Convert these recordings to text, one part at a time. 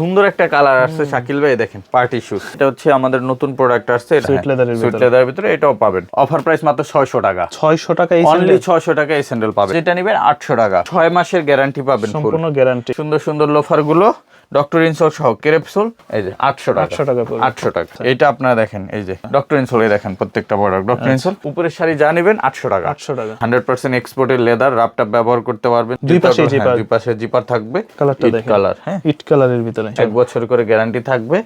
সুন্দর একটা কালার আসছে শাকিল ভাই দেখেন পার্টি শুজ এটা হচ্ছে আমাদের নতুন প্রোডাক্ট আসছে সুইট লেদারের সুইট ভিতরে। লেদারের ভিতরে এটাও পাবেন। অফার প্রাইস মাত্র ছয়শো টাকা। ছয়শো টাকা এই অনলি স্যান্ডেল ছয়শো টাকা এই স্যান্ডেল পাবেন। যেটা নেবেন 800 টাকা। 6 মাসের গ্যারান্টি পাবেন সম্পূর্ণ গ্যারান্টি সুন্দর সুন্দর লোফারগুলো। ডক্টর ইনসোল সহ কেরেপসোল এই যে আটশো টাকা। 800 টাকা আটশো টাকা। এটা আপনারা দেখেন এই যে ডক্টর ইনসোল দেখেন প্রত্যেকটা প্রোডাক্ট ডক্টর ইনসোল উপরের শাড়ি যা নেবেন আটশো টাকা। আটশো টাকা। হান্ড্রেড পার্সেন্ট এক্সপোর্টের লেদার রাপটাপ ব্যবহার করতে পারবেন। দুই হ্যাঁ, জিপার। দুই পাশে জিপার থাকবে। কালারটা দেখেন। কালার হ্যাঁ। ইট কালারের ভিতরে। এক বছর করে গ্যারান্টি থাকবে।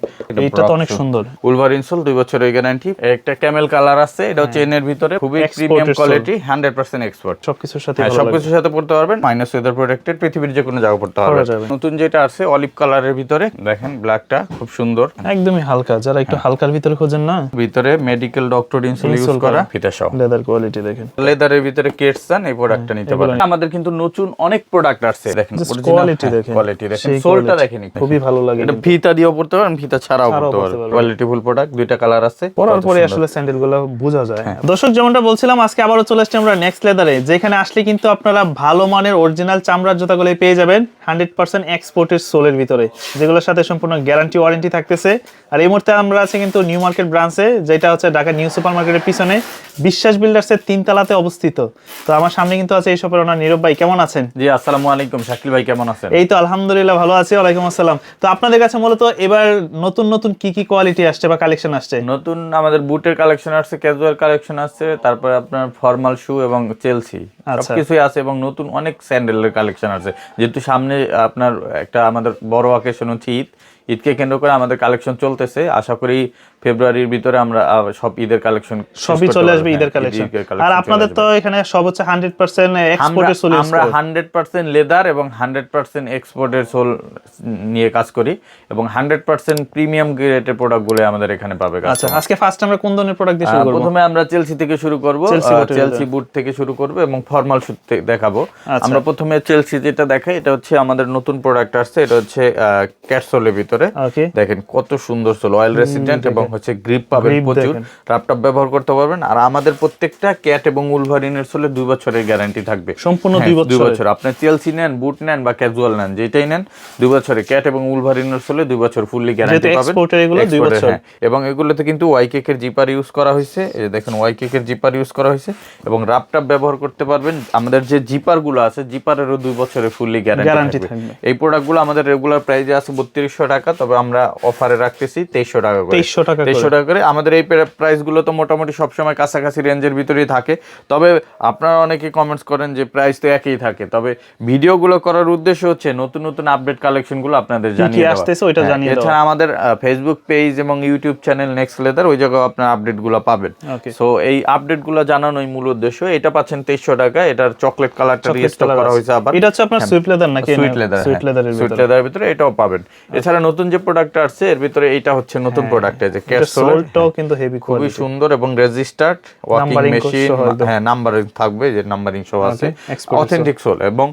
এইটা তো অনেক সুন্দর। উলভার ইনসোল দুই বছরের গ্যারান্টি একটা ক্যামেল কালার আছে এটা হচ্ছে এনের ভিতরে খুবই হ্যাঁ। Premium quality hundred percent export সবকিছুর সাথে হ্যাঁ। সবকিছুর সাথে পড়তে পারবেন মাইনাস ওয়েদার প্রোটেক্টেড পৃথিবীর যে কোনো জায়গা পড়তে পারবেন। নতুন যেটা আছে অলিভ কালারের ভিতরে। দেখেন ব্ল্যাকটা খুব সুন্দর। একদমই হালকা। যারা একটু হালকার ভিতরে খোঁজেন না ভিতরে মেডিকেল ডক্টর ইনসোল ইউজ করা। ফিতা সহ। লেদার কোয়ালিটি দেখেন। লেদারের ভিতরে কেটসান এই প্রোডাক্টটা নিতে পারেন। আমাদের কিন্তু নতুন অনেক প্রোডাক্ট আছে দেখেন কোয়ালিটি দেখেন। কোয়ালিটি দেখেন। সোলটা দেখেন খুবই ভালো লাগে এটা ফিতা দিয়েও পড়তে পারেন ফিতা ছাড়াও ছাড়াও পড়তে পারেন। কোয়ালিটি ফুল প্রোডাক্ট দুইটা কালার আছে। পরার পরে আসলে স্যান্ডেলগুলো বোঝা যায়। দর্শক যেমনটা বলছিলাম আজকে আবারও চলে আসছি আমরা নেক্সট লেদারে যেখানে আসলে কিন্তু আপনারা ভালো মানের অরিজিনাল চামড়ার জুতাগুলো পেয়ে যাবেন। হান্ড্রেড পার্সেন্ট এক্সপোর্টের সোলের ভিতরে। যেগুলোর সাথে সম্পূর্ণ গ্যারান্টি ওয়ারেন্টি থাকতেছে। আর এই মুহূর্তে আমরা আছি কিন্তু নিউ মার্কেট ব্রাঞ্চে যেটা হচ্ছে ঢাকা নিউ সুপার মার্কেটের পিছনে। বিশ্বাস বিল্ডার্সের তিনতলাতে অবস্থিত। তো আমার সামনে কিন্তু আছে এই সপের ওনার নীরব ভাই কেমন আছেন? জি আসসালামু আলাইকুম। শাকিল ভাই কেমন আছেন? এই তো আলহামদুলিল্লাহ ভালো আছি। ওয়ালাইকুম আসসালাম। তো আপনাদের কাছে মূলত এবার নতুন নতুন কি কি কোয়ালিটি আসছে বা কালেকশন আসছে? নতুন আমাদের বুটের কালেকশন আছে ক্যাজুয়াল কালেকশন আছে তারপরে আপনার ফর্মাল শু এবং চেলসি। সবকিছুই আছে এবং নতুন অনেক স্যান্ডেলের কালেকশন আছে। যেহেতু সামনে আপনার একটা আমাদের বড় অকেশন হচ্ছে ঈদ। ঈদকে কেন্দ্র করে আমাদের কালেকশন চলতেছে। আশা করি ফেব্রুয়ারির ভিতরে আমরা সব ঈদের কালেকশন সবই চলে আসবে ঈদের কালেকশন আর আপনাদের তো এখানে সব হচ্ছে হান্ড্রেড পার্সেন্ট এক্সপোর্টের সোল আমরা হান্ড্রেড পার্সেন্ট লেদার এবং হান্ড্রেড পার্সেন্ট এক্সপোর্টের সোল নিয়ে কাজ করি এবং হান্ড্রেড পার্সেন্ট প্রিমিয়াম গ্রেডের প্রোডাক্টগুলো আমাদের এখানে পাবে আচ্ছা আজকে ফার্স্ট আমরা কোন ধরনের প্রোডাক্ট দিয়ে শুরু করব? প্রথমে আমরা চেলসি থেকে শুরু করব চেলসি বুট থেকে। শুরু করব এবং ফর্মাল শুট দেখাবো। আচ্ছা। আমরা প্রথমে চেলসি যেটা দেখাই এটা হচ্ছে আমাদের নতুন প্রোডাক্ট আসছে এটা হচ্ছে ক্যাটসোলের ভিতরে। দেখেন কত সুন্দর সোল অয়েল রেসিডেন্ট এবং হচ্ছে গ্রিপ পাবেন প্রচুর। ল্যাপটপ ব্যবহার করতে পারবেন আর আমাদের প্রত্যেকটা ক্যাট এবং উলভারিনের সোলে দুই বছরের গ্যারান্টি থাকবে সম্পূর্ণ হ্যাঁ, দুই বছর আপনি চেলসি নেন বুট নেন বা ক্যাজুয়াল নেন যেটাই নেন দুই বছরে ক্যাট এবং উলভারিনের সোলে দুই বছর ফুললি গ্যারান্টি পাবেন এগুলো দুই বছর। হ্যাঁ। এবং এগুলোতে কিন্তু ওয়াই কেকের জিপার ইউজ করা হয়েছে এই যে দেখেন ওয়াই কেকের জিপার ইউজ করা হয়েছে এবং রাপটাপ ব্যবহার করতে পারবেন আমাদের যে জিপারগুলো আছে জিপারেরও দুই বছরের ফুললি গ্যারান্টি থাকবে। এই প্রোডাক্টগুলো আমাদের রেগুলার প্রাইসে আছে বত্রিশশো টাকা তবে আমরা অফারে রাখতেছি তেইশশো টাকা 2300 টাকা। তেইশশো টাকা করে। আমাদের এই প্রাইসগুলো তো মোটামুটি সবসময় কাছাকাছি রেঞ্জের ভিতরেই থাকে। তবে আপনারা অনেকে কমেন্টস করেন যে প্রাইস তো একই থাকে। তবে ভিডিওগুলো করার উদ্দেশ্য হচ্ছে নতুন নতুন আপডেট কালেকশনগুলো আপনাদের জানিয়ে আসতেছে ওইটা হ্যাঁ, জানিয়ে এছাড়া আমাদের ফেসবুক পেজ এবং ইউটিউব চ্যানেল নেক্সট লেদার ওই জায়গায় আপনার আপডেটগুলো পাবেন সো এই আপডেটগুলো জানানোই মূল উদ্দেশ্য। এটা পাচ্ছেন তেইশশো টাকা। এটার চকলেট কালারটা রিস্টক করা হয়েছে আবার। এটা হচ্ছে আপনার সুইট লেদার নাকি? সুইট লেদার সুইট লেদারের ভিতরে। লেদারের ভিতরে এটাও পাবেন। এছাড়া নতুন যে প্রোডাক্ট আসছে এর ভিতরে এটা হচ্ছে নতুন প্রোডাক্ট এই যে সোলটাও কিন্তু হেভি খুবই সুন্দর এবং রেজিস্টার্ড ওয়ার্কিং মেশিন হ্যাঁ নাম্বারিং থাকবে যে নাম্বারিং সহ আছে। অথেন্টিক সোল এবং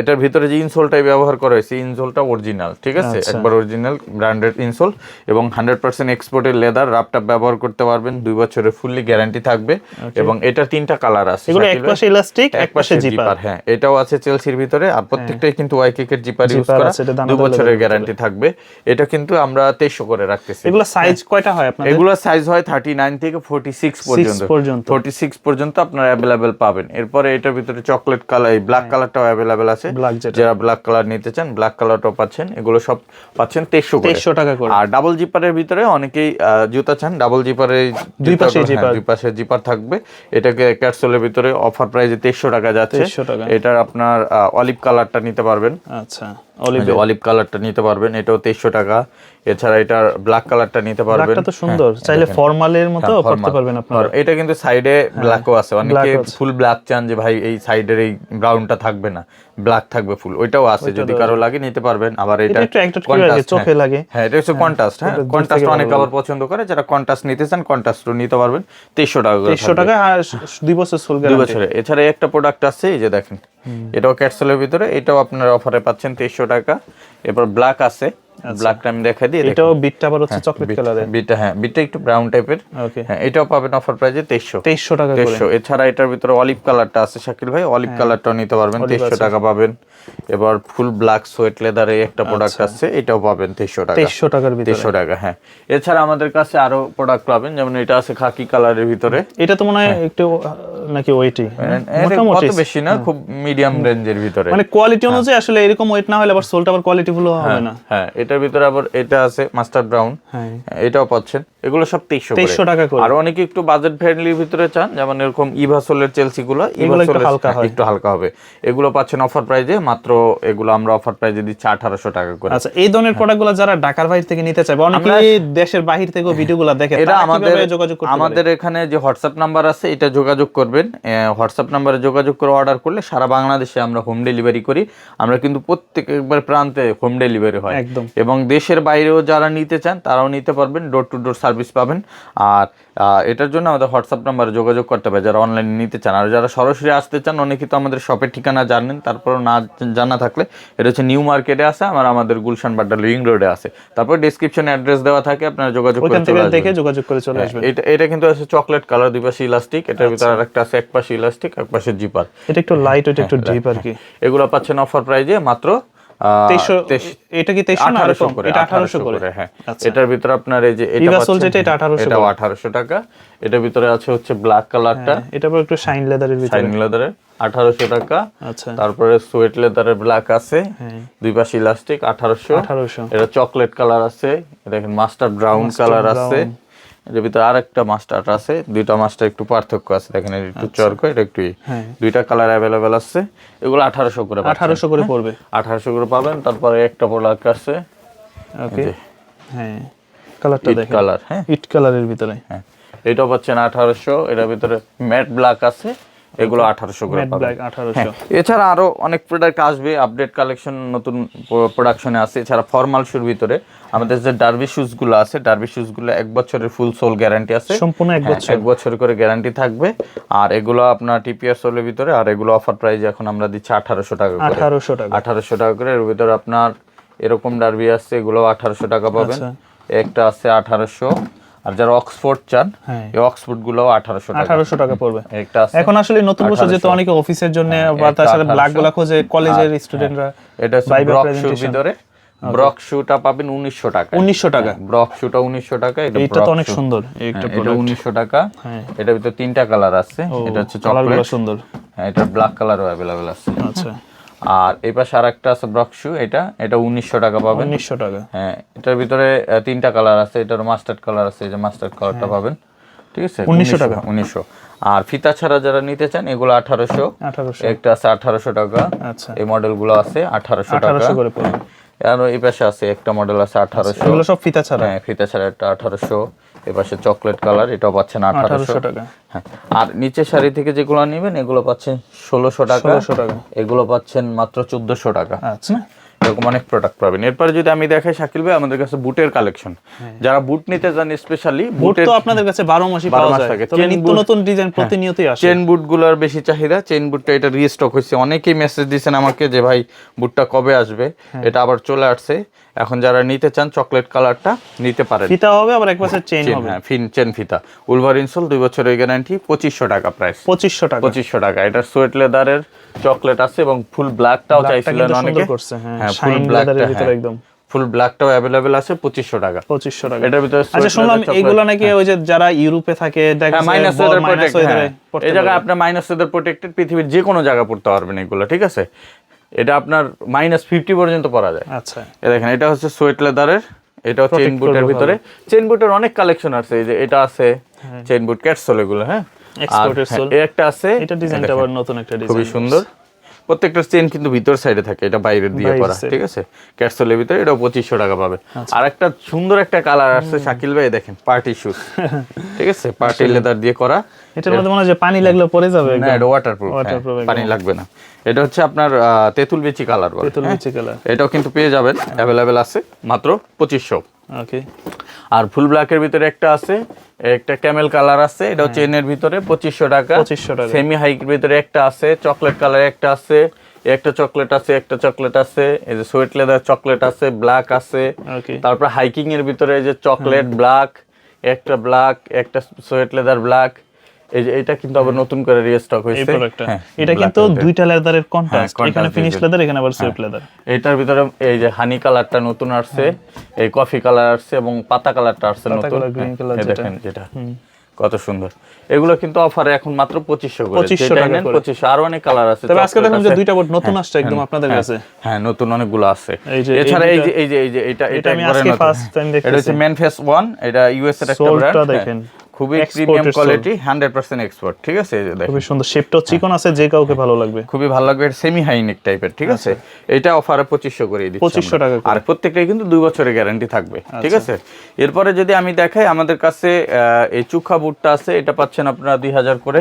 এটার ভিতরে যে ইনসোলটাই ব্যবহার করা হয়েছে ইনসোলটা অরিজিনাল ঠিক আছে? আচ্ছা। একবার অরিজিনাল ব্র্যান্ডেড ইনসোল এবং হান্ড্রেড পার্সেন্ট এক্সপোর্টের লেদার রাপটাপ ব্যবহার করতে পারবেন দুই বছরের ফুললি গ্যারান্টি থাকবে এবং এটা তিনটা কালার আছে। এগুলো এক পাশে ইলাস্টিক এক পাশে জিপার জিপার হ্যাঁ এটাও আছে চেলসির ভিতরে। আর প্রত্যেকটাই কিন্তু ওয়াই কেকের জিপার ইউজ করা। বছরের গ্যারান্টি থাকবে। এটা কিন্তু আমরা তেইশশো করে রাখতেছি। এগুলো সাইজ কয়টা হয় আপনাদের? এগুলোর সাইজ হয় থার্টি নাইন থেকে ফোর্টি সিক্স পর্যন্ত। পর্যন্ত। ফোর্টি সিক্স পর্যন্ত আপনারা অ্যাভেলেবেল পাবেন। এরপরে এটার ভিতরে চকলেট কালার এই ব্ল্যাক কালারটাও অ্যাভেলেবেল আছে। হ্যাঁ। যারা ব্ল্যাক কালার নিতে চান ব্ল্যাক কালারটাও পাচ্ছেন। এগুলো সব পাচ্ছেন তেইশশো করে। 2300 টাকা করে। আর ডাবল জিপারের ভিতরে অনেকেই জুতা চান। ডাবল জিপারে দুই পাশেই জিপার। দুই পাশে জিপার থাকবে। এটাকে ক্যাটসোলের ভিতরে অফার প্রাইসে তেইশশো টাকা যাচ্ছে। 2300 টাকা। এটার আপনার অলিভ কালারটা নিতে পারবেন। আচ্ছা। অলিভ অলিভ কালারটা নিতে পারবেন এটাও তেইশশো টাকা। এছাড়া এটার ব্ল্যাক কালারটা নিতে পারবেন। তো সুন্দর। চাইলে ফর্মালের মতো হ্যাঁ, করতে পারবেন আপনারা। এটা কিন্তু সাইডে ব্ল্যাকও আছে। অনেকে ফুল ব্ল্যাক চান যে ভাই এই সাইডের এই ব্রাউনটা থাকবে না। ব্ল্যাক থাকবে ফুল ওইটাও আছে। যদি কারও লাগে নিতে পারবেন। আবার এটা চোখে হ্যাঁ। লাগে। হ্যাঁ এটা হচ্ছে কন্ট্রাস্ট হ্যাঁ। কন্ট্রাস্ট অনেক আবার পছন্দ করে। যারা কন্ট্রাস্ট নিতে চান কন্ট্রাস্টও নিতে পারবেন। তেইশশো টাকা তেইশশো টাকা দুই বছর দুই বছরে। এছাড়া একটা প্রোডাক্ট আছে এই যে দেখেন। এটাও ক্যাটসেলের ভিতরে এটাও আপনারা অফারে পাচ্ছেন তেইশশো টাকা। এরপর ব্ল্যাক আছে ব্ল্যাকটা আমি দেখা দিই এটাও বিটটা আবার হচ্ছে চকলেট কালারের বিটটা হ্যাঁ বিটটা একটু ব্রাউন টাইপের ওকে হ্যাঁ এটাও পাবেন অফার প্রাইজে তেইশশো। তেইশশো টাকা করে। তেইশশো। এছাড়া এটার ভিতরে অলিভ কালারটা আছে শাকিল ভাই অলিভ হ্যাঁ। কালারটাও নিতে পারবেন তেইশশো টাকা পাবেন। এবার ফুল ব্ল্যাক সোয়েট লেদারে একটা প্রোডাক্ট আছে এটাও পাবেন তেইশশো টাকা। তেইশশো টাকার ভিতরে। তেইশশো টাকা হ্যাঁ। এছাড়া আমাদের কাছে আরও প্রোডাক্ট পাবেন যেমন এটা আছে খাকি কালারের ভিতরে। এটা তো মনে হয় একটু নাকি ওয়েটি এটা মোটামুটি। কত বেশি না খুব মিডিয়াম রেঞ্জের ভিতরে। মানে কোয়ালিটি অনুযায়ী আসলে এরকম ওয়েট না হলে আবার সোলটা আবার কোয়ালিটি ফুল হবে না। হ্যাঁ এটার ভিতরে আবার এটা আছে মাস্টার ব্রাউন। হ্যাঁ। এটাও পাচ্ছেন। এগুলো সব তেইশশো তেইশশো টাকা করে। আর অনেকে একটু বাজেট ফ্রেন্ডলির ভিতরে চান যেমন এরকম ইভাসোলের চেলসি গুলো ইভাসোলের হালকা একটু হালকা হবে। এগুলো পাচ্ছেন অফার প্রাইজে মাত্র এগুলো আমরা অফার প্রাইজে দিচ্ছি আঠারোশো টাকা করে। আচ্ছা এই ধরনের প্রোডাক্টগুলো যারা ঢাকার বাইরে থেকে নিতে চাইবে অনেকে দেশের বাহির থেকেও ভিডিওগুলো দেখে এটা আমাদের যোগাযোগ আমাদের এখানে যে হোয়াটসঅ্যাপ নাম্বার আছে এটা যোগাযোগ করবেন। হোয়াটসঅ্যাপ নাম্বারে যোগাযোগ করে অর্ডার করলে সারা বাংলাদেশে আমরা হোম ডেলিভারি করি। আমরা কিন্তু প্রত্যেক একবার প্রান্তে হোম ডেলিভারি হয়। একদম। এবং দেশের বাইরেও যারা নিতে চান তারাও নিতে পারবেন ডোর টু ডোর সার্ভিস পাবেন। আর এটার জন্য আমাদের হোয়াটসঅ্যাপ নাম্বারে যোগাযোগ করতে হবে যারা অনলাইনে নিতে চান। আর যারা সরাসরি আসতে চান অনেকে তো আমাদের শপের ঠিকানা জানেন তারপরও না জানা থাকলে এটা হচ্ছে নিউ মার্কেটে আছে আমার আমাদের গুলশান বাড্ডা লিং রোডে আছে। তারপর ডিসক্রিপশনে অ্যাড্রেস দেওয়া থাকে আপনারা যোগাযোগ করে চলে দেখে যোগাযোগ করে চলে আসবেন। এটা এটা কিন্তু আছে চকলেট কালার দুই পাশে ইলাস্টিক এটার ভিতরে আচ্ছা। আরেকটা আছে এক পাশে ইলাস্টিক এক পাশে জিপার এটা একটু লাইট ওইটা একটু ডিপ আর কি। এগুলো পাচ্ছেন অফার প্রাইজে মাত্র এটা কি তেইশশো না আঠারোশো এরকম? করে এটা আঠারোশো করে হ্যাঁ। এটার ভিতরে আপনার এই যে এটা যেটা, এটা 1800 এটাও আঠারোশো টাকা। এটার ভিতরে আছে হচ্ছে ব্ল্যাক কালারটা এটা একটু শাইন লেদারের ভিতরে। শাইন লেদারের আঠারোশো টাকা। আচ্ছা। তারপরে সোয়েট লেদারের ব্ল্যাক আছে। হ্যাঁ। দুই পাশে ইলাস্টিক আঠারোশো। আঠারোশো। এটা চকলেট কালার আছে। দেখেন মাস্টার ব্রাউন কালার আছে। এর ভিতরে আরেকটা মাস্টার আছে দুইটা মাস্টার একটু পার্থক্য আছে দেখেন একটু চরক এটা একটু। আচ্ছা। হ্যাঁ। দুইটা কালার অ্যাভেলেবেল আছে এগুলো আঠারোশো করে আঠারোশো করে পড়বে। আঠারোশো করে পাবেন তারপরে একটা প্রোডাক্ট আছে। ওকে। হ্যাঁ কালারটা দেখেন। কালার হ্যাঁ। ইট কালারের ভিতরে। হ্যাঁ। এটা পাচ্ছেন আঠারোশো এটার ভিতরে ম্যাট ব্ল্যাক আছে। এগুলো আঠারোশো করে আঠারোশো। এছাড়া আরও অনেক প্রোডাক্ট আসবে আপডেট কালেকশন নতুন প্রোডাকশনে আছে। এছাড়া ফর্মাল শুর ভিতরে আমাদের যে ডার্বি শুজগুলো আছে ডার্বি শুজগুলো এক বছরের ফুল সোল গ্যারান্টি আছে। সম্পূর্ণ এক হ্যাঁ, বছর। এক বছর করে গ্যারান্টি থাকবে। আর এগুলো আপনার টিপিআর সোলের ভিতরে আর এগুলো অফার প্রাইস এখন আমরা দিচ্ছি আঠারোশো টাকা করে। আঠারোশো টাকা। আঠারোশো টাকা করে এর ভিতরে আপনার এরকম ডার্বি আছে এগুলো আঠারোশো টাকা পাবেন। আচ্ছা। একটা আছে আঠারোশো আর যারা অক্সফোর্ড চান হ্যাঁ। এই অক্সফোর্ডগুলো আঠারোশো টাকা। আঠারোশো টাকা পড়বে। একটা আছে এখন আসলে নতুন বছর যেহেতু অনেকে অফিসের জন্য বা তার সাথে ব্ল্যাকগুলা খোঁজে কলেজের স্টুডেন্টরা এটা শুর presentation। ভিতরে। ব্রক শুটা পাবেন উনিশশো টাকা উনিশশো টাকা। ব্রক শুটা উনিশশো টাকা এটা তো অনেক সুন্দর এই একটা হ্যাঁ, এটা উনিশশো টাকা। হ্যাঁ। এটার ভিতরে তিনটা কালার আছে। এটা হচ্ছে চকলেট সুন্দর। হ্যাঁ এটা ব্ল্যাক কালারও অ্যাভেলেবেল আছে। আচ্ছা। আর এই পাশে আর একটা আছে ব্রক শু এটা এটা উনিশশো টাকা পাবেন। উনিশশো টাকা। হ্যাঁ এটার ভিতরে তিনটা কালার আছে এটার মাস্টার্ড কালার আছে এই যে মাস্টার্ড কালারটা পাবেন। ঠিক আছে? 1900 টাকা। উনিশশো। আর ফিতা ছাড়া যারা নিতে চান এগুলো আঠারোশো। একটা আছে আঠারোশো টাকা। আচ্ছা। এই মডেলগুলো আছে আঠারোশো টাকা। আঠারোশো করে পড়বে। আর এই পাশে আছে একটা মডেল আছে আঠারোশো। এগুলো সব ফিতা ছাড়া? হ্যাঁ ফিতা ছাড়া একটা আঠারোশো। এ পাশে চকলেট কালার এটাও পাচ্ছেন আঠারোশো। টাকা। হ্যাঁ। আর নিচে শাড়ি থেকে যেগুলো নেবেন এগুলো পাচ্ছেন ষোলোশো টাকা। ষোলোশো টাকা। এগুলো পাচ্ছেন মাত্র চোদ্দশো টাকা। আচ্ছা। এরকম অনেক প্রোডাক্ট পাবেন। এরপরে যদি আমি দেখাই শাকিল ভাই আমাদের কাছে বুটের কালেকশন যারা বুট নিতে চান স্পেশালি বুট তো আপনাদের কাছে বারো মাসই বারো পাওয়া যায়। তবে নিত্য নতুন ডিজাইন প্রতিনিয়তই আসে। চেন বুটগুলোর বেশি চাহিদা। চেন বুটটা এটা রিস্টক হয়েছে। অনেকেই মেসেজ দিয়েছেন আমাকে যে ভাই বুটটা কবে আসবে? হ্যাঁ। এটা আবার চলে আসছে। এখন যারা নিতে চান চকলেট কালারটা নিতে পারেন। ফিতা হবে আবার এক চেইন চেন হবে। হ্যাঁ ফিন চেন ফিতা। উলভার ইনসোল দুই বছরের গ্যারান্টি পঁচিশশো টাকা প্রাইস পঁচিশশো টাকা। পঁচিশশো টাকা। এটা সোয়েট লেদারের চকলেট আছে এবং ফুল ব্ল্যাকটাও চাইছিলেন অনেকে। হ্যাঁ, হ্যাঁ ফুল ব্ল্যাকটা ভিতরে একদম। ফুল ব্ল্যাকটাও অ্যাভেলেবেল আছে পঁচিশশো টাকা। পঁচিশশো টাকা। এটার ভিতরে আচ্ছা শুনলাম এগুলো নাকি ওই যে যারা ইউরোপে থাকে হ্যাঁ মাইনাস ওয়েদার প্রোটেক্ট এই জায়গায়। আপনার মাইনাস ওয়েদার প্রোটেক্টেড পৃথিবীর যে কোনো জায়গায় পড়তে পারবেন এগুলো ঠিক আছে? এটা আপনার মাইনাস ফিফটি পর্যন্ত পরা যায়। আচ্ছা। এ দেখেন এটা হচ্ছে সোয়েট লেদারের এটা চেন বুটের ভিতরে। চেন বুটের অনেক কালেকশন আছে এই যে এটা আছে চেন বুট ক্যাটসোল এগুলো হ্যাঁ। এক্সপোর্টের সোল হ্যাঁ, এই একটা আছে এটা ডিজাইনটা আবার নতুন একটা ডিজাইন খুবই সুন্দর। প্রত্যেকটা চেন কিন্তু ভিতর সাইডে থাকে এটা বাইরে দিয়ে করা ঠিক আছে? ক্যাটসোলের ভিতরে এটাও পঁচিশশো টাকা পাবে আর একটা সুন্দর একটা কালার আসছে শাকিল ভাই দেখেন পার্টি শুজ ঠিক আছে? পার্টি লেদার দিয়ে করা। এটার মধ্যে মনে হয় যে পানি লাগলে পড়ে যাবে না এটা ওয়াটারপ্রুফ Waterproof পানি লাগবে না। এটা হচ্ছে আপনার তেঁতুল বেচি কালার বলে তেতুল হ্যাঁ? কালার এটাও কিন্তু পেয়ে যাবেন অ্যাভেলেবেল আছে মাত্র পঁচিশশো। ওকে আর ফুল ব্ল্যাকের ভিতরে একটা আছে একটা ক্যামেল কালার আছে এটাও চেনের ভিতরে পঁচিশশো টাকা। পঁচিশশো টাকা। সেমি হাইকের ভিতরে একটা আছে চকলেট কালার একটা আছে একটা চকলেট আছে একটা চকলেট আছে এই যে সোয়েট লেদার চকলেট আছে ব্ল্যাক আছে। তারপর হাইকিং এর ভিতরে এই যে চকলেট ব্ল্যাক একটা ব্ল্যাক একটা সোয়েট লেদার ব্ল্যাক এই যে এটা কিন্তু আবার নতুন করে রিস্টক এই হয়েছে প্রোডাক্টটা হ্যাঁ, এটা কিন্তু দুইটা লেদারের কন্ট্রাস্ট এখানে ফিনিশ লেদার এখানে আবার সুইফট লেদার এটার ভিতরে এই যে হানি কালারটা নতুন আসছে এই কফি কালার আসছে এবং পাতা কালারটা আসছে নতুন। হ্যাঁ, এই যেটা। দেখেন যেটা। কত সুন্দর। এগুলো কিন্তু অফারে এখন মাত্র পঁচিশশো করে। 2500 টাকা পঁচিশশো। আরও অনেক কালার আছে তবে আজকে দেখলাম যে দুইটা বোর্ড নতুন হ্যাঁ, আসছে একদম হ্যাঁ, আপনাদের হ্যাঁ, কাছে। হ্যাঁ নতুন অনেকগুলো আছে। এই এই এছাড়া এই যে এই যে এই যে এটা এটা আমি আজকে নতুন। first time এটা হচ্ছে ম্যানফেস ওয়ান এটা ইউএস এর একটা ব্র্যান্ড দেখেন। খুবই premium quality hundred percent export ঠিক আছে? এই যে দেখেন। খুবই সুন্দর। শেপটাও চিকন আছে যে কাউকে ভালো লাগবে। খুবই ভালো লাগবে। সেমি হাইনেক টাইপের ঠিক আছে? এটা অফারে পঁচিশশো করে দিচ্ছি 2500 টাকা আর প্রত্যেকটাই কিন্তু দুই বছরের গ্যারান্টি থাকবে ঠিক আছে? এরপরে যদি আমি দেখাই আমাদের কাছে এই চুখা বুটটা আছে এটা পাচ্ছেন আপনারা দুই হাজার করে।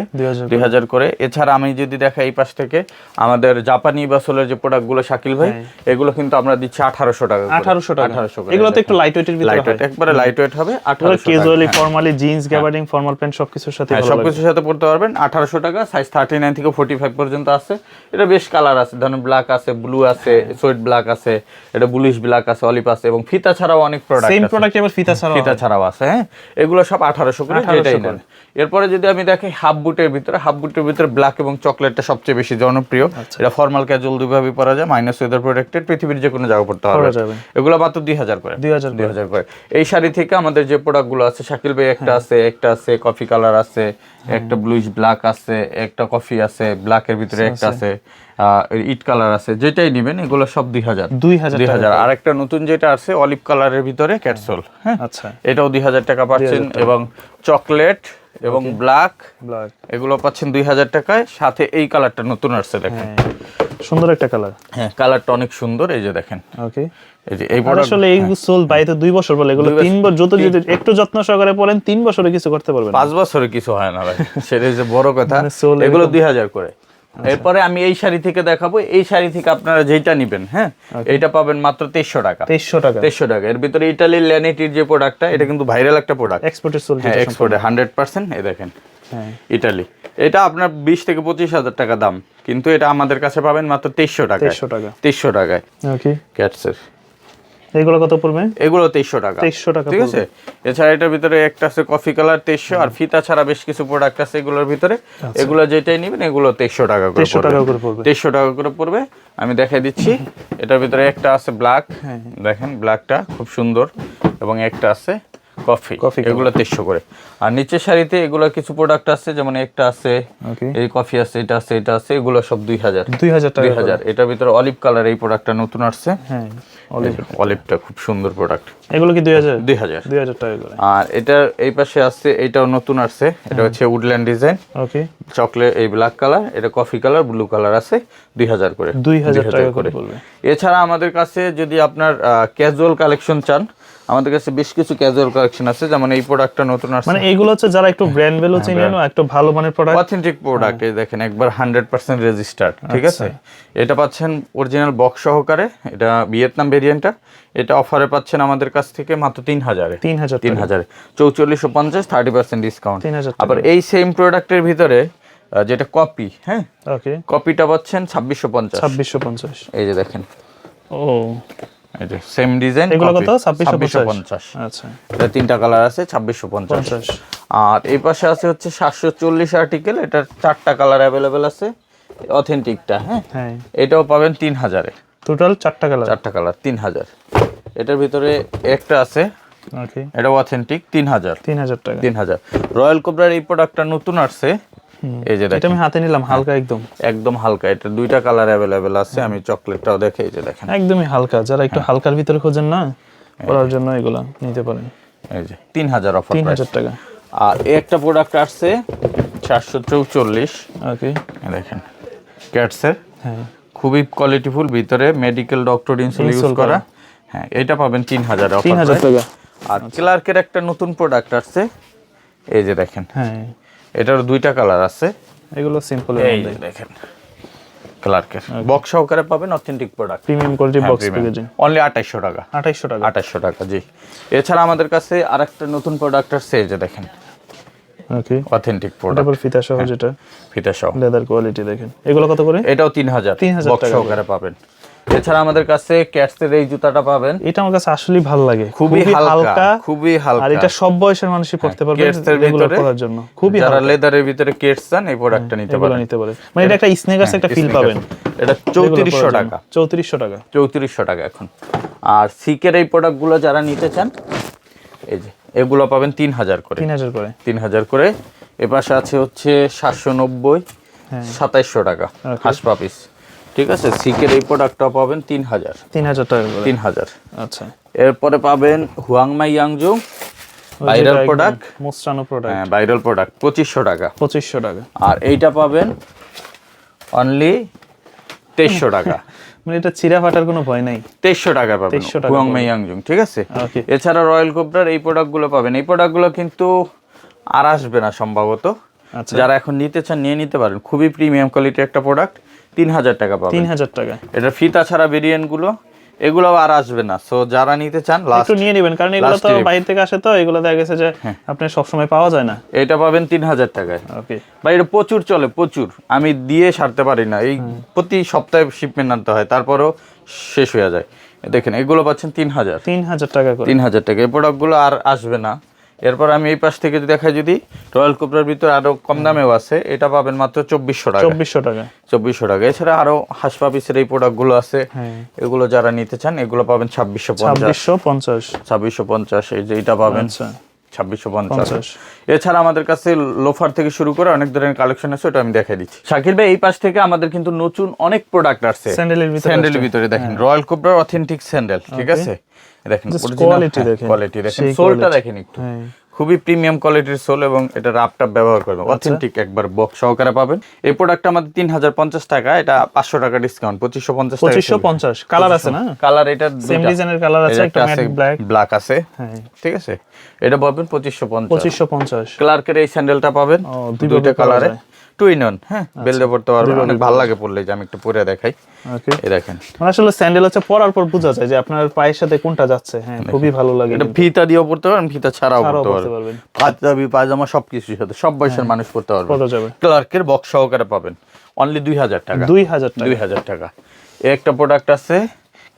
2000 করে। এছাড়া আমি যদি দেখাই এই পাশ থেকে আমাদের জাপানি বা সোলের যে প্রোডাক্টগুলো শাকিল ভাই এগুলো কিন্তু আমরা দিচ্ছি আঠারোশো টাকা করে। 1800 টাকা। 1800 করে এগুলো তো একটু লাইট ওয়েটের ভিতরে হয়। একবারে লাইট ওয়েট হবে আঠারোশো casually formally jeans gabardine formal pant সবকিছুর সাথে হ্যাঁ ভালো লাগবে। সবকিছুর সাথে পড়তে পারবেন। আঠারোশো টাকা সাইজ থার্টি নাইন থেকে ফোর্টি ফাইভ পর্যন্ত আছে। এটা বেশ কালার আছে ধরেন ব্ল্যাক আছে ব্লু আছে হ্যাঁ। সোয়েট ব্ল্যাক আছে এটা ব্লুইশ ব্ল্যাক আছে অলিভ আছে এবং ফিতা ছাড়াও অনেক প্রোডাক্ট সেম প্রোডাক্ট এবার ফিতা ছাড়া ফিতা ছাড়াও আছে হ্যাঁ? এগুলো সব আঠারোশো করে 1800 যেটাই নেন। এরপরে যদি আমি দেখি হাফ বুটের ভিতরে হাফ বুটের ভিতরে ব্ল্যাক এবং চকলেটটা সবচেয়ে বেশি জনপ্রিয়। আচ্ছা। এটা ফর্মাল ক্যাজুয়াল দুইভাবে পরা যায় মাইনাস ওয়েদার প্রোটেক্টেড পৃথিবীর যে কোনো জায়গা পড়তে যাবে। এগুলো মাত্র দুই হাজার করে। 2000 দুই হাজার করে। এই শাড়ি থেকে আমাদের যে প্রোডাক্টগুলো আছে শাকিল ভাই একটা আছে একটা আছে কফি কালার আছে একটা ব্লুইশ ব্ল্যাক আছে একটা কফি আছে ব্ল্যাকের ভিতরে একটা আছে ইট কালার আছে যেটাই নেবেন এগুলো সব দুই হাজার। দুই হাজার আর একটা নতুন যেটা আছে অলিভ কালারের ভিতরে ক্যাটসোল হ্যাঁ? আচ্ছা। এটাও দুই হাজার টাকা পাচ্ছেন এবং চকলেট এবং ব্ল্যাক ব্ল্যাক এগুলো পাচ্ছেন দুই হাজার টাকায়। সাথে এই কালারটা নতুন আসছে দেখেন। সুন্দর একটা কালার হ্যাঁ কালারটা অনেক সুন্দর এই যে দেখেন। ওকে এই যে এই প্রোডাক্ট আসলে এই সোল বাড়িতে দুই বছর বলে এগুলো তিন বছর যত যদি একটু যত্ন সহকারে পড়েন তিন বছরে কিছু করতে পারবেন পাঁচ বছরে কিছু হয় না ভাই। সেটাই যে বড় কথা। মানে এগুলো দুই হাজার করে। এরপরে আমি এই শাড়ি থেকে দেখাবো। এই শাড়ি থেকে আপনারা যেটা নিবেন হ্যাঁ এইটা পাবেন মাত্র তেইশশো টাকা। তেইশশো টাকা। তেইশশো টাকা। এর ভিতরে ইটালির ল্যানেটির যে প্রোডাক্টটা এটা কিন্তু ভাইরাল একটা প্রোডাক্ট এক্সপোর্টের সোল হ্যাঁ এক্সপোর্টে হান্ড্রেড পার্সেন্ট এই দেখেন। হ্যাঁ ইটালি। এটা আপনার বিশ থেকে পঁচিশ হাজার টাকা দাম। কিন্তু এটা আমাদের কাছে পাবেন মাত্র তেইশশো টাকা তেইশশো টাকা। তেইশশো টাকায়। ওকে ক্যাটসের। এগুলো কত পড়বে? এগুলো তেইশশো টাকা। 2300 টাকা ঠিক আছে? এছাড়া এটার ভিতরে একটা আছে কফি কালার তেইশশো আর ফিতা ছাড়া বেশ কিছু প্রোডাক্ট আছে এগুলোর ভিতরে। এগুলো যেটাই নেবেন এগুলো তেইশশো টাকা করে 2300 টাকা করে পড়বে। তেইশশো টাকা করে পড়বে। আমি দেখাই দিচ্ছি। এটার ভিতরে একটা আছে ব্ল্যাক হ্যাঁ। দেখেন ব্ল্যাকটা খুব সুন্দর। এবং একটা আছে কফি কফি এগুলো তেইশশো করে। আর নিচের শাড়িতে এগুলো কিছু প্রোডাক্ট আছে যেমন একটা আছে এই কফি আছে এটা আছে এটা আছে এগুলো সব দুই হাজার। দুই হাজার দুই হাজার। এটার ভিতরে অলিভ কালার এই প্রোডাক্টটা নতুন আসছে। হ্যাঁ অলিভটা খুব সুন্দর প্রোডাক্ট এগুলো কি দুই হাজার? দুই হাজার। দুই হাজার টাকা করে। আর এটার এই পাশে আসছে এটাও নতুন আসছে এটা হচ্ছে উডল্যান্ড ডিজাইন ওকে। চকলেট এই ব্ল্যাক কালার এটা কফি কালার ব্লু কালার আছে দুই হাজার করে। 2000 টাকা করে। এছাড়া আমাদের কাছে যদি আপনার ক্যাজুয়াল কালেকশন চান আমাদের কাছে বেশ কিছু ক্যাজুয়াল কালেকশন আছে যেমন এই প্রোডাক্টটা নতুন আসছে। মানে এইগুলো হচ্ছে যারা একটু ব্র্যান্ড ভ্যালু চিনেন একটু ভালো মানের প্রোডাক্ট অথেন্টিক প্রোডাক্ট এই দেখেন একবার হান্ড্রেড পার্সেন্ট রেজিস্টার্ড ঠিক আছে? আচ্ছা। এটা পাচ্ছেন অরিজিনাল বক্স সহকারে এটা ভিয়েতনাম ভেরিয়েন্টটা এটা অফারে পাচ্ছেন আমাদের কাছ থেকে মাত্র তিন হাজারে। তিন হাজার তিন হাজারে। চৌচল্লিশশো পঞ্চাশ থার্টি পার্সেন্ট ডিসকাউন্ট 3000 আবার এই সেম প্রোডাক্টের ভিতরে যেটা কপি হ্যাঁ? ওকে কপিটা পাচ্ছেন ছাব্বিশশো পঞ্চাশ। ছাব্বিশশো পঞ্চাশ। এই যে দেখেন। ও। এই যে সেম ডিজাইন এগুলো কত? ছাব্বিশশো পঞ্চাশ। আচ্ছা। এটা তিনটা কালার আছে ছাব্বিশশো পঞ্চাশ। পঞ্চাশ। আর এই পাশে আছে হচ্ছে সাতশো চল্লিশ আর্টিকেল এটার চারটা কালার অ্যাভেলেবেল আছে অথেন্টিকটা হ্যাঁ? হ্যাঁ। এটাও পাবেন তিন হাজারে। টোটাল চারটা কালার চারটা কালার তিন হাজার। এটার ভিতরে একটা আছে। এটা অথেন্টিক তিন হাজার। তিন হাজার টাকা। তিন হাজার। রয়্যাল কোবরার এই প্রোডাক্টটা নতুন আসছে। এই যে এটা আমি হাতে নিলাম হালকা একদম। একদম হালকা। এটা দুইটা কালার অ্যাভেলেবেল আছে। আমি চকলেটটাও দেখে এই যে দেখেন। একদমই হালকা। যারা একটু হালকার ভিতরে খোঁজেন না করার জন্য এগুলা নিতে পারেন। এই যে তিন হাজার অফার তিন হাজার টাকা। আর একটা প্রোডাক্ট আসছে চারশো চৌচল্লিশ। ওকে দেখেন। ক্যাটসের হ্যাঁ। খুবই কোয়ালিটিফুল ভিতরে মেডিকেল ডক্টর ইনসুল ইউজ করা। হ্যাঁ এটা পাবেন তিন হাজার তিন হাজার টাকা। আর ক্লার্কের একটা নতুন প্রোডাক্ট আসছে। এই যে দেখেন। হ্যাঁ। এটার দুইটা কালার আছে। এগুলো সিম্পল এই দেখেন ক্লার্কের বক্স সহকারে পাবেন authentic product premium quality box packaging only আঠাইশশো টাকা। আঠাইশশো টাকা। আঠাশশো টাকা জি। এছাড়া আমাদের কাছে আরেকটা নতুন প্রোডাক্ট আসছে এই যে দেখেন। ওকে অথেন্টিক প্রোডাক্ট পর ফিতা সহ যেটা। ফিতা সহ লেদার কোয়ালিটি দেখেন। এগুলো কত করে? এটাও তিন হাজার। 3000 বক্স টাকা সহকারে পাবেন। এছাড়া আমাদের কাছে ক্যাটসের এই জুতাটা পাবেন। এটা আমার কাছে আসলেই ভালো লাগে। খুবই হালকা খুবই হালকা। আর এটা সব বয়সের মানুষই পড়তে পারবে রেগুলার ভিতরে। পরার জন্য। খুবই যারা লেদারের ভিতরে কেটস চান এই প্রোডাক্টটা নিতে এগুলো পারেন। নিতে পারে মানে এটা একটা স্নেকার্স একটা ফিল পাবেন। এটা চৌত্রিশশো টাকা। চৌত্রিশশো টাকা। চৌত্রিশশো টাকা এখন। আর সিকের এই প্রোডাক্টগুলো যারা নিতে চান এই যে এগুলো পাবেন তিন হাজার করে। তিন হাজার করে। তিন হাজার করে। এ পাশে আছে হচ্ছে সাতশো নব্বই হ্যাঁ। সাতাইশশো টাকা Okay. হাঁস পাপিস ঠিক আছে? সিকের এই প্রোডাক্টটা পাবেন তিন হাজার। তিন হাজার টাকা তিন হাজার। আচ্ছা। এরপরে পাবেন হুয়াংমাই ইয়াংজু ভাইরাল প্রোডাক্ট মোস্টানো প্রোডাক্ট হ্যাঁ ভাইরাল প্রোডাক্ট পঁচিশশো টাকা। পঁচিশশো টাকা। আর এইটা পাবেন অনলি তেইশশো টাকা। মানে এটা চিরা ফাটার কোনো ভয় নাই। তেইশশো টাকা পাবেন তেইশশো টাকা ইয়াংজুং ঠিক আছে? এছাড়া রয়্যাল কোবরার এই প্রোডাক্টগুলো পাবেন। এই প্রোডাক্টগুলো কিন্তু আর আসবে না সম্ভবত। আচ্ছা। যারা এখন নিতে চান নিয়ে নিতে পারেন। খুবই প্রিমিয়াম কোয়ালিটির একটা প্রোডাক্ট তিন হাজার টাকা পাবেন। তিন হাজার টাকা। এটা ফিতা ছাড়া ভেরিয়েন্টগুলো গুলো এগুলো আর আসবে না। সো যারা নিতে চান একটু নিয়ে নেবেন কারণ এগুলো তো বাইরে থেকে আসে তো এগুলো দেখা গেছে যে আপনি আপনার সবসময় পাওয়া যায় না। এটা পাবেন তিন হাজার টাকায়। ওকে এটা প্রচুর চলে প্রচুর। আমি দিয়ে সারতে পারি না। এই প্রতি সপ্তাহে শিপমেন্ট আনতে হয় তারপরও শেষ হয়ে যায়। দেখেন এগুলো পাচ্ছেন তিন হাজার। তিন হাজার টাকা করে। তিন হাজার টাকা। এই প্রোডাক্টগুলো আর আসবে না। এরপর আমি এই পাশ থেকে দেখাই যদি রয়্যাল কোবরার ভিতরে আরও কম দামেও আছে এটা পাবেন মাত্র চব্বিশশো টাকা। চব্বিশশো টাকা। চব্বিশশো টাকা। এছাড়া আরও হাসপাপিসের এই প্রোডাক্টগুলো আছে হ্যাঁ। এগুলো যারা নিতে চান এগুলো পাবেন ছাব্বিশশো পঞ্চাশ। ছাব্বিশশো পঞ্চাশ। ছাব্বিশশো পঞ্চাশ এই যে এটা পাবেন। আচ্ছা। ছাব্বিশশো পঞ্চাশ। এছাড়া আমাদের কাছে লোফার থেকে শুরু করে অনেক ধরনের কালেকশন আছে ওটা আমি দেখাই দিচ্ছি। শাকির ভাই এই পাশ থেকে আমাদের কিন্তু নতুন অনেক প্রোডাক্ট আসছে। স্যান্ডেলের ভিতরে দেখেন রয়্যাল কোবরার অথেন্টিক স্যান্ডেল ঠিক আছে? দেখেন কোয়ালিটি দেখেন। সোলটা দেখেন একটু। হ্যাঁ। খুবই প্রিমিয়াম কোয়ালিটির সোল এবং এটা রাপটাপ ব্যবহার করবেন। আচ্ছা। অথেন্টিক একবার বক্স সহকারে পাবেন। এই প্রোডাক্ট আমাদের তিন হাজার পঞ্চাশ টাকা এটা পাঁচশো টাকা ডিসকাউন্ট পঁচিশশো পঞ্চাশ পঁচিশশো পঞ্চাশ। কালার আছে না? কালার এটা সেম ডিজাইনের কালার আছে একটা আছে ব্ল্যাক ব্ল্যাক আছে। হ্যাঁ। ঠিক আছে? এটা পাবেন পঁচিশশো পঞ্চাশ। পঁচিশশো পঞ্চাশ। ক্লার্কের এই স্যান্ডেলটা পাবেন। দুইটা কালারে। টু ইন ওয়ান হ্যাঁ? বেলদে পড়তে পারবেন। অনেক ভালো লাগে পড়লে যে আমি একটু পরে দেখাই। ওকে এই দেখেন। মানে আসলে স্যান্ডেল হচ্ছে পরার পর বোঝা যায় যে আপনার পায়ের সাথে কোনটা যাচ্ছে। হ্যাঁ খুবই ভালো লাগে এটা ফিতা দিয়েও পড়তে পারেন ফিতা ছাড়াও পড়তে পারবেন। পাঞ্জাবি পায়জামা সবকিছুর সাথে সব বয়সের মানুষ পড়তে পারবে কত যাবে। ক্লার্কের বক্স সহকারে পাবেন। অনলি দুই হাজার টাকা। দুই হাজার টাকা। দুই হাজার টাকা। এই একটা প্রোডাক্ট আছে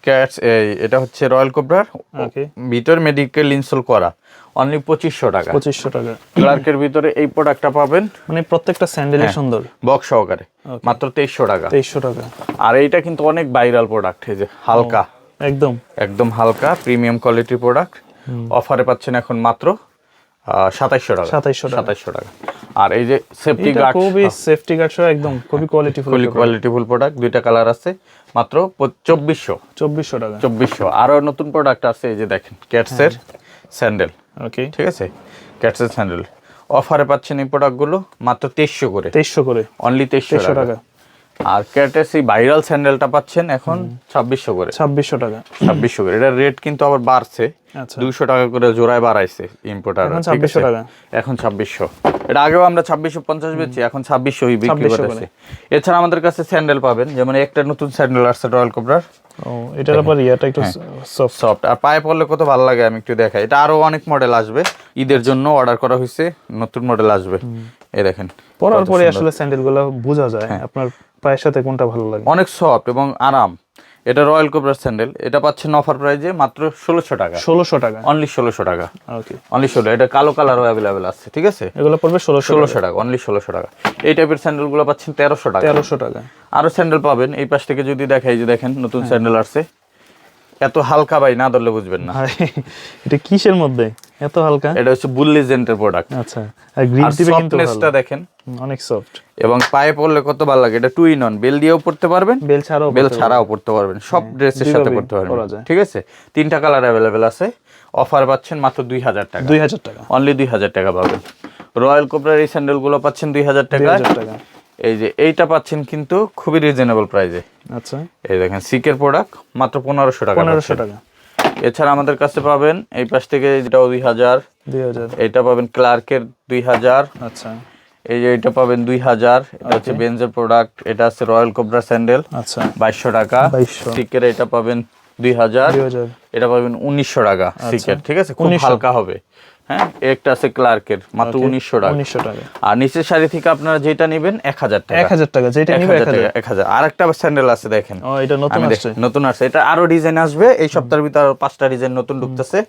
ক্যাটস এই এটা হচ্ছে রয়্যাল কোবরার ওকে ভিতর মেডিকেল ইনস্টল করা। অনলি পঁচিশশো টাকা। পঁচিশশো টাকা। ক্লার্কের ভিতরে এই প্রোডাক্টটা পাবেন। মানে প্রত্যেকটা স্যান্ডেলই হ্যাঁ। সুন্দর। বক্স সহকারে। মাত্র তেইশশো টাকা। তেইশশো টাকা। আর এইটা কিন্তু অনেক ভাইরাল প্রোডাক্ট এই যে হালকা। একদম। একদম হালকা প্রিমিয়াম কোয়ালিটির প্রোডাক্ট অফারে পাচ্ছেন এখন মাত্র সাতাইশশো টাকা। 2700 টাকা। সাতাইশশো টাকা। আর এই যে সেফটি গার্ড খুবই সেফটি গার্ড সহ একদম খুবই কোয়ালিটিফুল খুবই কোয়ালিটিফুল প্রোডাক্ট দুইটা কালার আছে মাত্র চব্বিশশো। চব্বিশশো টাকা। চব্বিশশো। আরও নতুন প্রোডাক্ট আছে এই যে দেখেন ক্যাটসের স্যান্ডেল ওকে ঠিক আছে? ক্যাটসেল স্যান্ডেল অফারে পাচ্ছেন এই প্রোডাক্টগুলো মাত্র তেইশশো করে। তেইশশো করে। অনলি তেইশশো টাকা। আর ক্যাটের সেই ভাইরাল স্যান্ডেলটা পাচ্ছেন এখন ছাব্বিশশো করে। ছাব্বিশশো টাকা। ছাব্বিশশো করে। এটা রেট কিন্তু আবার বাড়ছে। আচ্ছা। দুইশো টাকা করে জোড়ায় বাড়াইছে ইম্পোর্টার এখন 2600 টাকা। এখন ছাব্বিশশো। এটা আগেও আমরা ছাব্বিশশো পঞ্চাশ বেচছি এখন ছাব্বিশশো বিক্রি 2600 এছাড়া আমাদের কাছে স্যান্ডেল পাবেন যেমন একটা নতুন স্যান্ডেল আসছে রয়্যাল কোবরার এটার আবার ইয়াটা একটু হ্যাঁ। সফট সফট আর পায়ে পড়লে কত ভালো লাগে আমি একটু দেখাই। এটা আরও অনেক মডেল আসবে। ঈদের জন্য অর্ডার করা হয়েছে নতুন মডেল আসবে। এই দেখেন পরার পরে আসলে স্যান্ডেলগুলো বোঝা যায় হ্যাঁ। আপনার পায়ের সাথে কোনটা ভালো লাগে? অনেক সফট এবং আরাম। এটা রয়্যাল কোবরার স্যান্ডেল এটা পাচ্ছেন অফার প্রাইজে মাত্র ষোলোশো টাকা। ষোলোশো টাকা। অনলি ষোলোশো টাকা। ওকে অনলি ষোলো এটা কালো কালারও অ্যাভেলেবেল আছে ঠিক আছে? এগুলো পড়বে ষোলোশো ষোলোশো টাকা অনলি ষোলোশো টাকা। এই টাইপের স্যান্ডেলগুলো পাচ্ছেন তেরোশো টাকা। তেরোশো টাকা। আরও স্যান্ডেল পাবেন। এই পাশ থেকে যদি দেখাই যে দেখেন নতুন। স্যান্ডেল আসছে। এত হালকা ভাই না ধরলে বুঝবেন না। এটা কিসের মধ্যে? এত হালকা? এটা হচ্ছে বুল্লিজেন্টের প্রোডাক্ট আচ্ছা আর গ্রিপ দিবে কিন্তু সফটনেসটা দেখেন। অনেক সফট এবং পায়ে পড়লে কত ভালো লাগে এটা টু ইন অন বেল দিয়েও পড়তে পারবেন বেল ছাড়াও বেল ছাড়াও পড়তে পারবেন সব ড্রেসের সাথে পড়তে পারবেন। ঠিক আছে? তিনটা কালার অ্যাভেলেবেল আছে। অফার পাচ্ছেন মাত্র দুই হাজার টাকা। দুই হাজার টাকা। অনলি দুই হাজার টাকা পাবেন। রয়্যাল কোবরার এই স্যান্ডেলগুলো পাচ্ছেন দুই হাজার টাকা। টাকা। এই যে এইটা পাচ্ছেন কিন্তু খুবই রিজনেবল প্রাইসে আচ্ছা। এই দেখেন সিকের প্রোডাক্ট মাত্র পনেরোশো টাকা পনেরোশো। টাকা। এছাড়া আমাদের কাছে পাবেন এই পাশ থেকে যেটাও দুই হাজার। এটা পাবেন ক্লার্কের দুই হাজার। আচ্ছা। এই যে এটা পাবেন দুই হাজার। এটা হচ্ছে বেঞ্জের প্রোডাক্ট এটা আছে রয়্যাল কোবরা স্যান্ডেল আচ্ছা। বাইশশো টাকা। 2200 সিকের এটা পাবেন দুই হাজার। এটা পাবেন উনিশশো টাকা সিকের ঠিক আছে? খুব 1900 হালকা হবে। হ্যাঁ একটা আছে ক্লার্কের মাত্র উনিশশো টাকা। উনিশশো টাকা। আর নিচের শাড়ি থেকে আপনারা যেটা নেবেন এক হাজার টাকা। এক হাজার টাকা যেটা এক নিবে এক হাজার। আর একটা স্যান্ডেল আছে দেখেন। ও এটা নতুন আসছে। নতুন আসছে। এটা আরও ডিজাইন আসবে এই সপ্তাহের ভিতরে আরও পাঁচটা ডিজাইন নতুন ঢুকতেছে।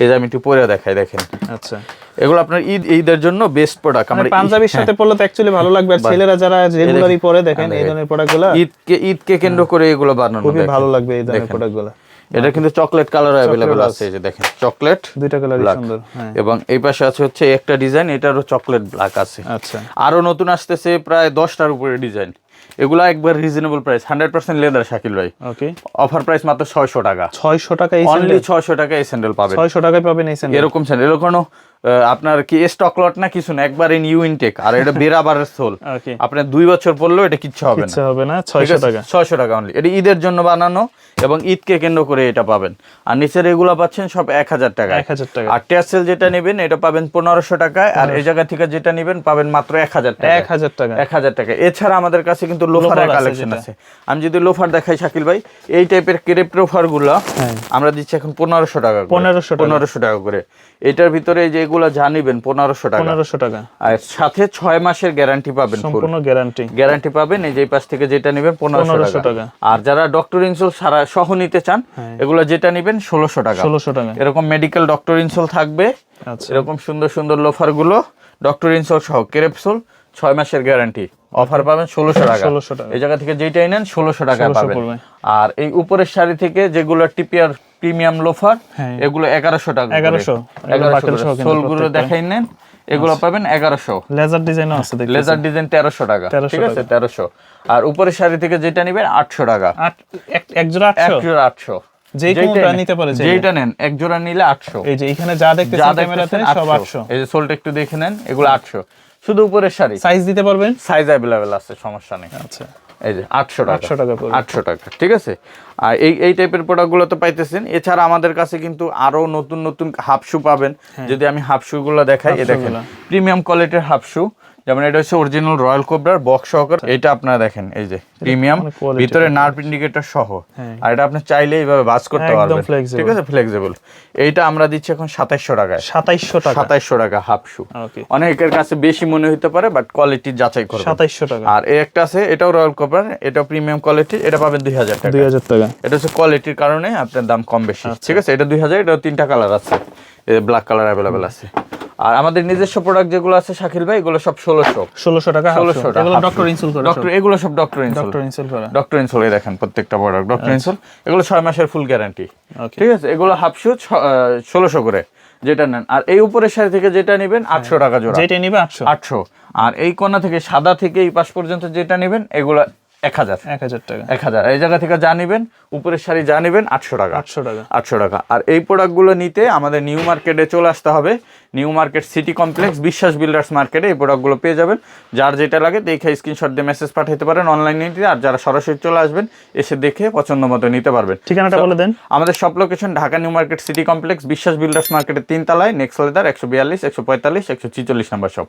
এই যে আমি একটু পরে দেখাই দেখেন। আচ্ছা। এগুলো আপনার ঈদ ঈদের জন্য বেস্ট প্রোডাক্ট মানে আমরা পাঞ্জাবির সাথে পরলে তো অ্যাকচুয়ালি ভালো লাগবে। আর ছেলেরা যারা রেগুলারই পরে দেখেন এই ধরনের প্রোডাক্টগুলো ঈদকে ঈদকে কেন্দ্র করে এগুলো বানানো খুবই ভালো লাগবে এই ধরনের প্রোডাক্টগুলো এটা কিন্তু চকলেট কালার অ্যাভেলেবল আছে এই যে দেখেন চকলেট দুইটা কালার সুন্দর হ্যাঁ। এবং এই পাশে আছে হচ্ছে একটা ডিজাইন এটারও চকলেট ব্ল্যাক আছে। আচ্ছা। আরও নতুন আসতেছে প্রায় দশটার উপরে ডিজাইন এগুলা একবার reasonable price hundred percent leather Shakil ভাই। ওকে অফার প্রাইস মাত্র ছয়শো টাকা। ছয়শো টাকা এই অনলি ছয়শো টাকা এই স্যান্ডেল পাবেন। ছয়শো টাকায় পাবেন এই স্যান্ডেল এরকম স্যান্ডেল আহ, আপনার কি স্টক লট না কিছু না একবারে নিউ ইনটেক আর এটা বেরাবারের সোল। ওকে আপনার দুই বছর পড়লেও এটা কিচ্ছু হবে না। হবে না ছয়শো টাকা। ছয়শো টাকা অনলি এটা ঈদের জন্য বানানো এবং ঈদকে কেন্দ্র করে এটা পাবেন। আর নিচের এগুলো পাচ্ছেন সব এক হাজার টাকা। এক হাজার টাকা। আর টেসেল যেটা নেবেন এটা পাবেন পনেরোশো টাকায় আর এই জায়গা থেকে যেটা নেবেন পাবেন মাত্র এক হাজার টাকা। এক হাজার টাকা। এক হাজার টাকা। এছাড়া আমাদের কাছে কিন্তু লোফার কালেকশন আছে আমি যদি লোফার দেখাই শাকিল ভাই এই টাইপের ক্রেপ লোফারগুলো। আমরা দিচ্ছি এখন পনেরোশো টাকা পনেরোশো পনেরোশো টাকা করে। এটার ভিতরে এই যে এগুলো জানিবেন পনেরোশো টাকা। পনেরোশো টাকা। আর সাথে ছয় মাসের গ্যারান্টি পাবেন সম্পূর্ণ গ্যারান্টি। গ্যারান্টি পাবেন এই যে পাশ থেকে যেটা নেবেন পনেরোশো টাকা। আর যারা ডক্টর ইনসোল সারা সহ নিতে চান এগুলো যেটা নেবেন ষোলোশো টাকা। ষোলোশো টাকা। এরকম মেডিকেল ডক্টর ইনসোল থাকবে। আচ্ছা। এরকম সুন্দর সুন্দর লোফারগুলো ডক্টর ইনসোল সহ কেরেপসোল ছয় মাসের গ্যারান্টি অফার পাবেন ষোলোশো টাকা। 1600 টাকা। এই জায়গা থেকে যেটাই নেন ষোলোশো 1600 পাবেন। আর এই উপরের শাড়ি থেকে যেগুলো টিপিআর প্রিমিয়াম লোফার। এগুলো এগারোশো টাকা 1100 এগুলো বাকেল সহ কিন্তু সোলগুলো দেখাই নেন। এগুলো পাবেন এগারোশো। লেজার ডিজাইনও আছে লেজার ডিজাইন তেরোশো টাকা। ঠিক আছে তেরোশো। আর উপরের শাড়ি থেকে যেটা নিবেন আটশো টাকা। এক- জোড়া আটশো? যে কোনোটা নিতে পারে যেটা নেন এক জোড়া নিলে আটশো। এই যে এখানে যা দেখতেছেন যা ক্যামেরাতে সব আটশো। আটশো। এই যে সোলটা একটু দেখে নেন এগুলো আটশো। শুধু উপরের শাড়ি। সাইজ দিতে পারবেন সাইজ অ্যাভেলেবেল আছে সমস্যা নেই। আচ্ছা। এই যে আটশো টাকা। 800 টাকা। আটশো টাকা ঠিক আছে? আর এই এই টাইপের প্রোডাক্টগুলো তো পাইতেছেন। এছাড়া আমাদের কাছে কিন্তু আরও নতুন নতুন হাফ শু পাবেন যদি আমি হাফ শুগুলো দেখাই এ দেখেন প্রিমিয়াম কোয়ালিটির হাফ শু যেমন এটা হচ্ছে অরিজিনাল রয়্যাল কোবরার বক্স সহকার। এটা আপনারা দেখেন এই যে প্রিমিয়াম ভিতরে নার্ভ ইন্ডিকেটর সহ। হ্যাঁ। আর এটা আপনি চাইলে এইভাবে বাস করতে পারবেন। ঠিক আছে? ফ্লেক্সিবল এইটা আমরা দিচ্ছি এখন সাতাইশশো টাকায়। সাতাইশশো টাকা। সাতাইশশো টাকা হাফ শু অনেকের কাছে বেশি মনে হতে পারে বাট কোয়ালিটি যাচাই করবেন। সাতাইশশো টাকা। আর এই একটা আছে এটাও রয়্যাল কপার এটাও প্রিমিয়াম কোয়ালিটি এটা পাবেন দুই হাজার টাকা। দুই হাজার টাকা। এটা হচ্ছে কোয়ালিটির কারণে আপনার দাম কম বেশি। আচ্ছা। ঠিক আছে? এটা দুই হাজার এটাও তিনটা কালার আছে। ব্ল্যাক কালার অ্যাভেলেবেল আছে। আর আমাদের নিজস্ব প্রোডাক্ট যেগুলো আছে শাকিল ভাই এগুলো সব ষোলোশো। ষোলোশো টাকা ষোলোশো এগুলো ডক্টর ইনসুল করে ডক্টর এগুলো সব ডক্টর ইনসোল ডক্টর ইনসুল করা। ডক্টর ইনসোল এই দেখেন প্রত্যেকটা প্রোডাক্ট ডক্টর ইনসুল এগুলো ছয় মাসের ফুল গ্যারান্টি ঠিক আছে? এগুলো হাফ শু ষোলোশো করে যেটা নেন। আর এই উপরের শাড়ি থেকে যেটা নেবেন আটশো টাকা জোড়া। যেটা নিবে আটশো। আটশো। আর এই কোনা থেকে সাদা থেকে এই পাশ পর্যন্ত যেটা নেবেন এগুলো এক হাজার। এক হাজার টাকা। এক হাজার। এই জায়গা থেকে যা নেবেন উপরের শাড়ি যা নেবেন আটশো টাকা। আটশো টাকা। আটশো টাকা। আর এই প্রোডাক্টগুলো নিতে আমাদের নিউ মার্কেটে চলে আসতে হবে। New Market City Complex Biswas Builders মার্কেটে এই প্রোডাক্টগুলো পেয়ে যাবেন। যার যেটা লাগে দেখে স্ক্রিনশট দিয়ে মেসেজ পাঠাতে পারেন অনলাইনে নিতে। আর যারা সরাসরি চলে আসবেন এসে দেখে পছন্দ মতো নিতে পারবেন। ঠিকানাটা বলে দেন। আমাদের সব location Dhaka New Market City Complex Biswas Builders মার্কেটের তিন তলায় নেক্সট লেদার একশো বিয়াল্লিশ একশো পঁয়তাল্লিশ একশো ছিচল্লিশ নাম্বার শপ